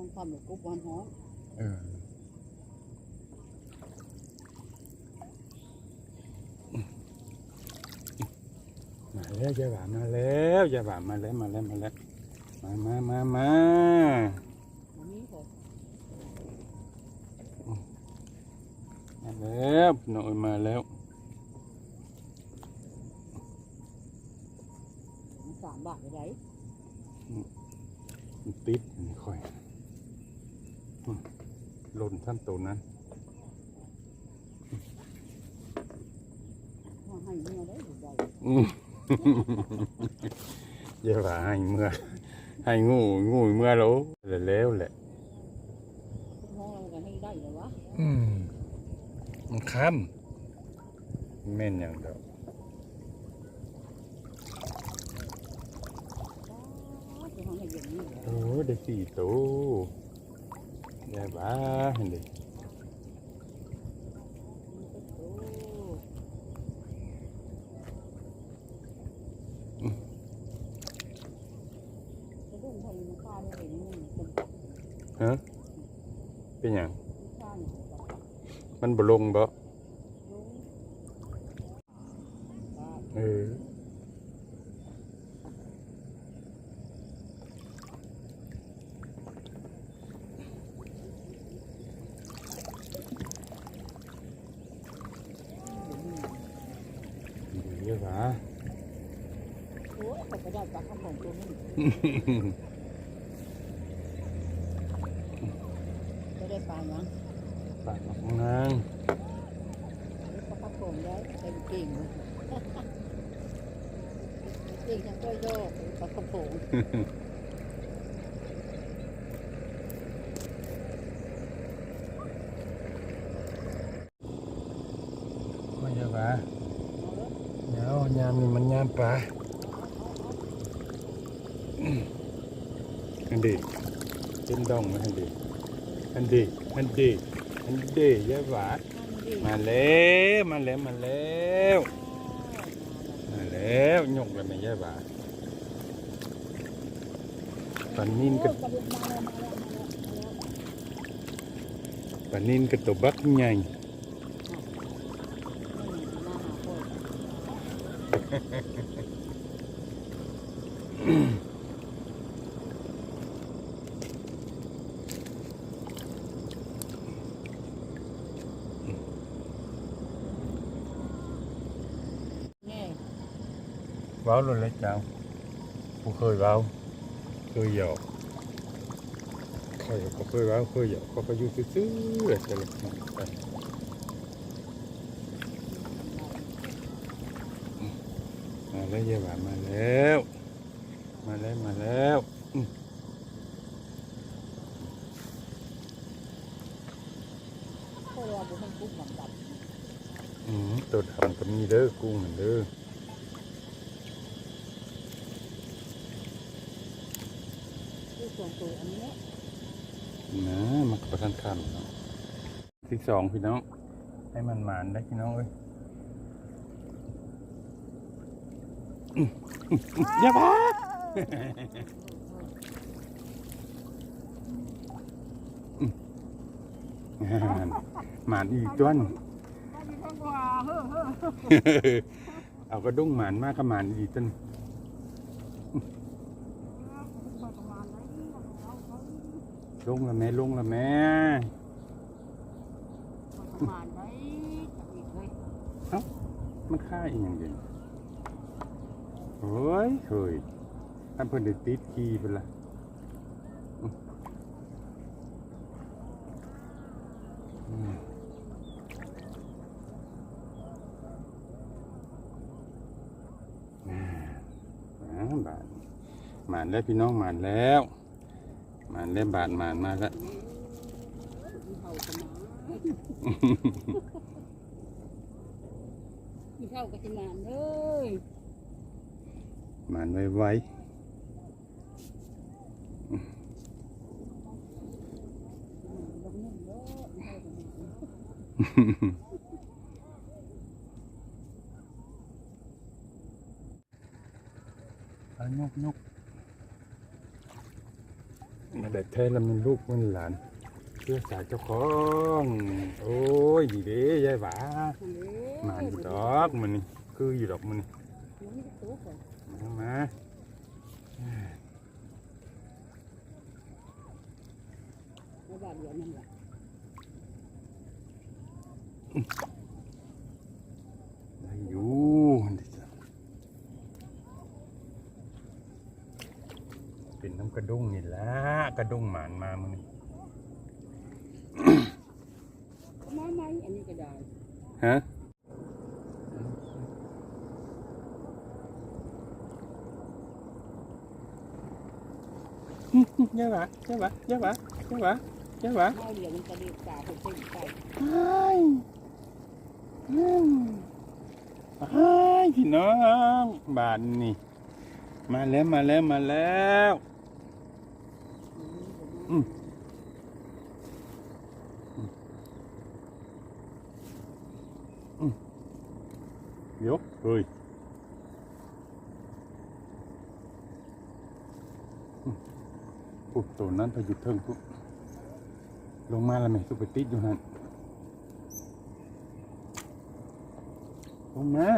ห้องความหรือกุ๊บวันห้องเออมาแล้วยายหวานมาแล้วยายหวานมาแล้วมาแล้วมาแล้วมามามามาวันนี้ผมมาแล้วหน่อยมาแล้วสามบาทไปไหนมันติดไม่ค่อยอืม หล่นท่านตัวนั้นห้องให้เมื่อได้หรือใดอืมอย่าว่าให้เมื่อ ให้งูงูเมื่อแล้วแล้วแหละห้องเราก็ให้ได้เลยวะอืมมันค้ำแม่นอย่างเดียวคือห้องให้อย่างนี้เหรอโอ้ได้สี่ตัว ได้บ้าเห็นดิมันก็โตจะดุ้งทำมันฆ่าได้เลยนี่มันเป็น ฮะเป็นอย่าง ฆ่าเนี่ยแบบ มันบ่ลงบ่ ลุง เออเดี๋ยวว่า โอ้ยแต่ก็ได้จากข้าวของตัว นี้จะได้ปลายังปากของนางปลาข้าวของได้เต็มเก่งเลยเก่งทั้งก้อยโยกปลาข้าวของไม่ใช่ปลาเดี๋ยวยามนี่มันยามปลา อันดีเป็นดองไหมอันดีอันดีอันดีอันดียายหวานมาแล้วมาแล้วมาแล้วมาแล้วยกเลยไหมยายหวานปลานินกับปลานินกับตัวบักใหญ่ นี่ เว้าเลยเลยเจ้าผู้เคยเว้าเคยหยอกเคยก็เคยเว้าเคยหยอกเขาก็อยู่ซื่อๆแต่ละคนไปมาแล้วยายหวานมาแล้ว มาแล้วมาแล้วพวกเราบุญกุ้งหวังดับอืมตัวทำก็มีเด้อกุ้งนั่นเด้อ ส่วนตัวอันนี้นะมันก็ประทันคำเนาะที่สองพี่น้อง ให้มันหมานได้พี่น้องเอ้ยอื้ออื้ออื้ออย่าบ้าหมานอีกตัวนึงเอากระดุ้งหมานมากก็หมานอีกต้น ลงละแม่ลงละแม่ประมาณได้อีกเลยมันค่าอีกอย่างเดียวเฮ้ยเฮ้ยท่านเพิ่นได้ติดกีไปละอื้ออืมอ่าอ่าบาทหมานแล้วพี่น้องหมานแล้วห มานแล้วบาทหมานมาแล้วมีเท่ากันนะมีเท่ากันนานเลยหมานไว้ไว้ลงนึ่งเด้อมีเท่ากันนานเอายกยก มาได้แท้ล้วมันลูกมันหลานเพื่อสายเจ้าของ โอ้ยดีเด้ยายหวามาอยู่ดอกมันนี่คืออยู่ดอกมันนี่มามาได้อยู่ดิจ้ะเป็ นน้ำกระด้งนี่ละกระด้งหมานมามันนี่มาไหมอันนี้ก็ได้ฮะยายหวายายหวายายหวายายหวายายหวาข้าวเหลียวมันกระเดียกตาเป็นเส้นไปไอ้อืมไอ้พี่น้องบานนี่ มาแล้วมาแล้วมาแล้ว อืมเดี๋ยวเฮ้ยอืมปุ๊บตัวนั้นพอหยุดเทิงปุ๊บลงมาแล้วไหมสุปติดอยู่หันลงมา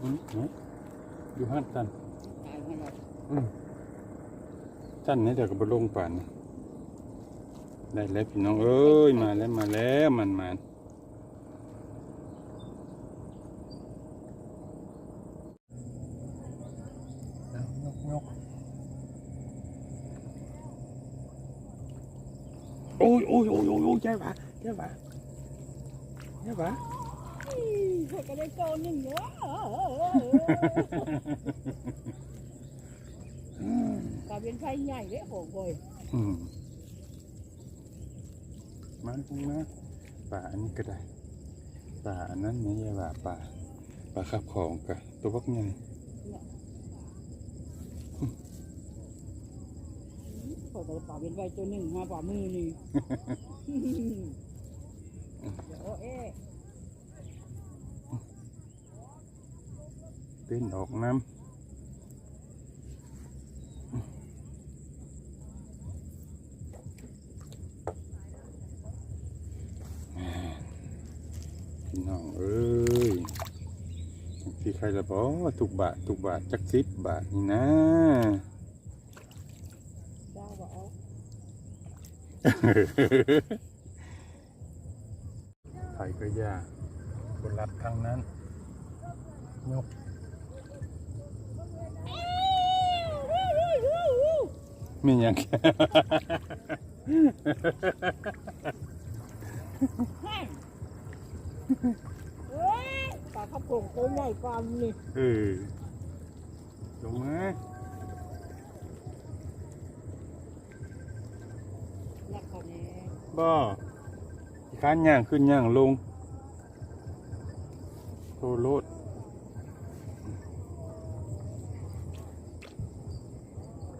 อืมไหนอยู่หันกัน ท่านนี่เดี๋ยวก็ไปลงป่านนี่ได้แล้วพี่น้องเอ้ยมาแล้วมาแล้วมันมาเอายกยกโอ้ยโอ้ยโอ้ยโอ้ยโอ้ยใจหวาใจหวาใจหวาเขาก็ได้โกนหนึ่งเยอะกลายเป็น ไฟใหญ่เลยโอ้โหอืมมาตรงมาป่าอันนี้ก็ได้ป่าอันนั้นไม่ใช่ว่าป่าป่าขับของกะตัวพวกนี้เขาก็ป่าเป็นไฟตัวหนึ่งมาป่ามือนี่เดี๋ยวเอ๊ะเต้นออกน้ำพี่น้องเอ้ยที่ใคร ละบอกทุกบาททุกบาทจักสิบบาทนี่นะเจ้าก็เอาไผก็ยากบนรัดทางนั้นยกมีอย่างแค่เอ้ ยป่าขับโป่งตัวใหญ่กว่านี่เออลงมานักเขาแน่บ่อีข้านย่างขึ้นย่างลงโทรโลด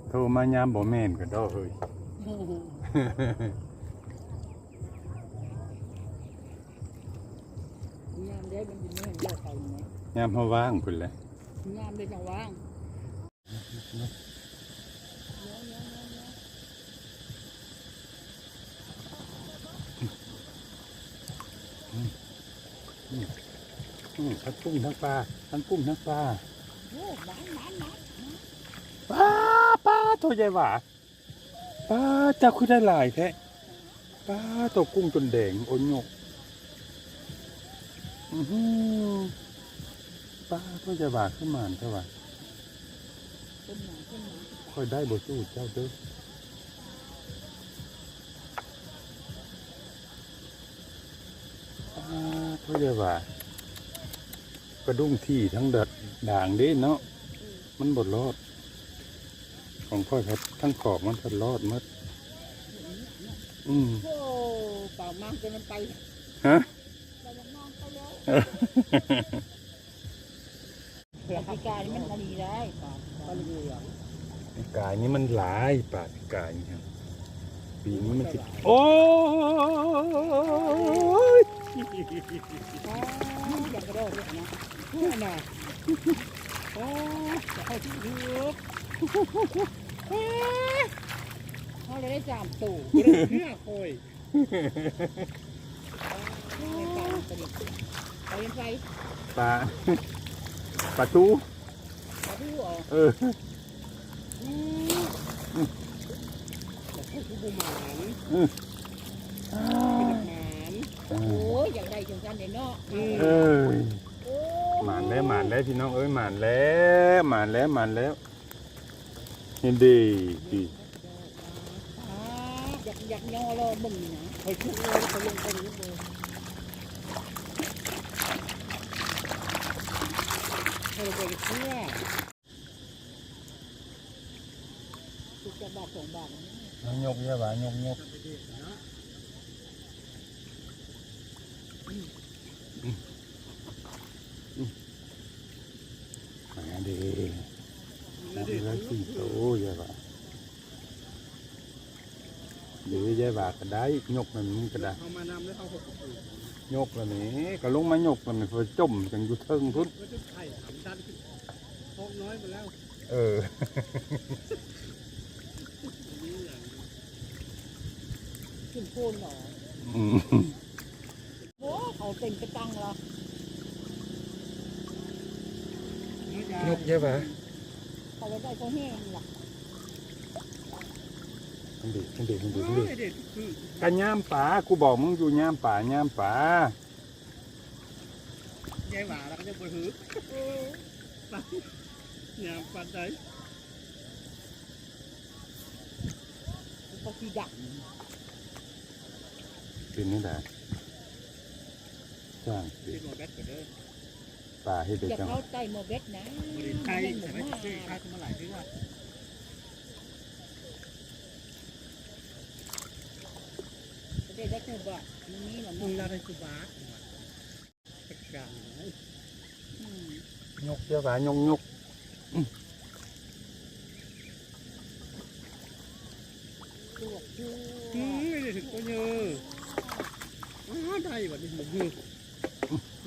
โทรมายามบ่แม่นก็ดอกเอ้ยยามได้มันเป็นเรื่องเยอะไปไหม ยามเฮาว่างพุ่นแหละยามได้จังว่างอืมทั้งกุ้งทั้งปลาทั้งกุ้งทั้งปลาโอ้หวานหวานหวานปลาปลาตัวใหญ่หว่าปลาเจ้าคือได้หลายแท้ปลาตัวกุ้งจนแดงโอนโยกอือหือ ปลาตัวใหญ่หว่าขึ้นมาเท่าไหร่ต้นหนาต้นหนาค่อยได้บ่สู้เจ้าเด้อปลาตัวใหญ่หว่ากระดุ้งที่ทั้งดัดด่างเด้เนาะมันบดรอด ของค่อยครับทั้งขอบมันก็รอดหมดอืมโอ้เปล่ามากจนมันไปฮะ ไปลงน้ำไปแล้วเผื่อพิการมันพอดีได้ป่าปลาเหลืองปีกายนี่มันหลายป่าปีกายนี่ครับปีนี้มันสิโอ้ยอ๋ออย่างกระโดดเลยนะเพื่อนน่ะโอ้จะเข้าที่ลึกเขาเลยได้จามตู่เนื้อโคยในปากกระดิกไปยังไง ปลาปลาทูมาดูอ๋อเออบอกให้ผู้บุหมานอืมเป็นหมานเอโอ้อยอย่างใดจังกันเดี๋ยวเนาะเออโอ้หมานแล้วหมานแล้วพี่น้องเอ้ยหมานแล้วหมานแล้วหมานแล้วเห็นดีดีอ่าอยากอยากย่อรอบึงนะคอยทุกเลยคอยลงคนนี้เลยเออไปเชื่อทุกจะบาทสองบาทนะน้องยกเยอะหวานยกยกมาดีนับแล้วสี่โตเย อะหวานเดี๋ยวเยอะหวานก็ได้ยก มันมันก็ได้เอามานำแล้วเอาหกกระปุกยกแล้วนี่ก็ลงมายกแล้วนี่เพื่อจมจังอยู่เทิงพุ่นก็จะไข่หำดันขึ้นพกน้อยไปแล้วเออนี่อย่างขึ้นโคนหนออืมโอ้เขาเต็มกระตังละยกเยอะหวานเขาไว้ได้ก็แห้งละ มันดีมันดีมันดีโอ้มันดียเด็ดคือกันย่ามป่ากูบอกมึงอยู่ย่ามป่าย่ามป่ายายหวาแล้วก็จะไปหือปันยามปันใจเขาสีดักเป็นนี่แหละจ้างสิที่หมอแบทก็เด้อป่าให้เด็กอยากจังเขาใต้หมอเบ็ดนะบริไทยหใช่ไหมมาที่ไทยมาหลายที่ว่า ได้ได้คือว่ามันนี่แหละมึงลาได้สุบาสจักรเลยกเยอะหวายกยกตัวตัวอืมไม่ได้ถึงตัวเยอะอ๋อได้ว่ะนี่หมูหือ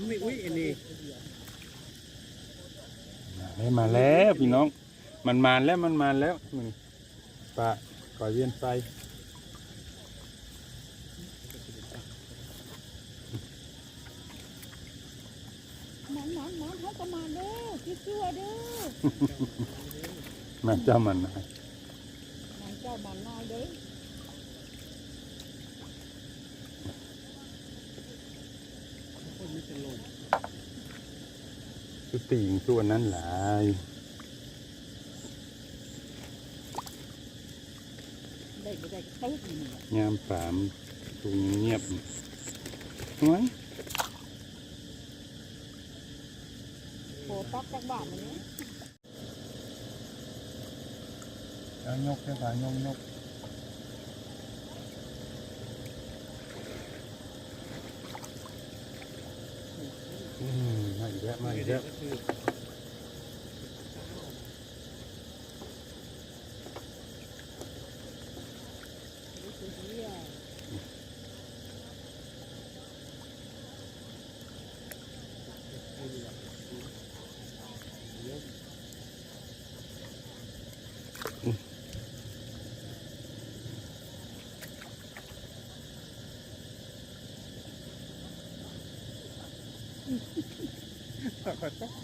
ไม่อุ้ยอันนี้มาแล้วพี่น้อง มันมาแล้วมันมาแล้วป่าก่อเวียนไฟ มันมันมันเขาประมาณเด้อคิดชั่วเด้อมาเจ้ามันนะมันเจ้ามันน้อยเด้อคนไม่จะลงสุติงส่วนนั้นหลายได้ไม่ได้ก็ตึ๊กนี่ยามป่ามนตุงเงียบน้อยโผตักจักบาทมันนี้เอายกเยอะหวานยกยกอืม มาอีกแล้วมาอีกแล้วก็คือ Perfecto.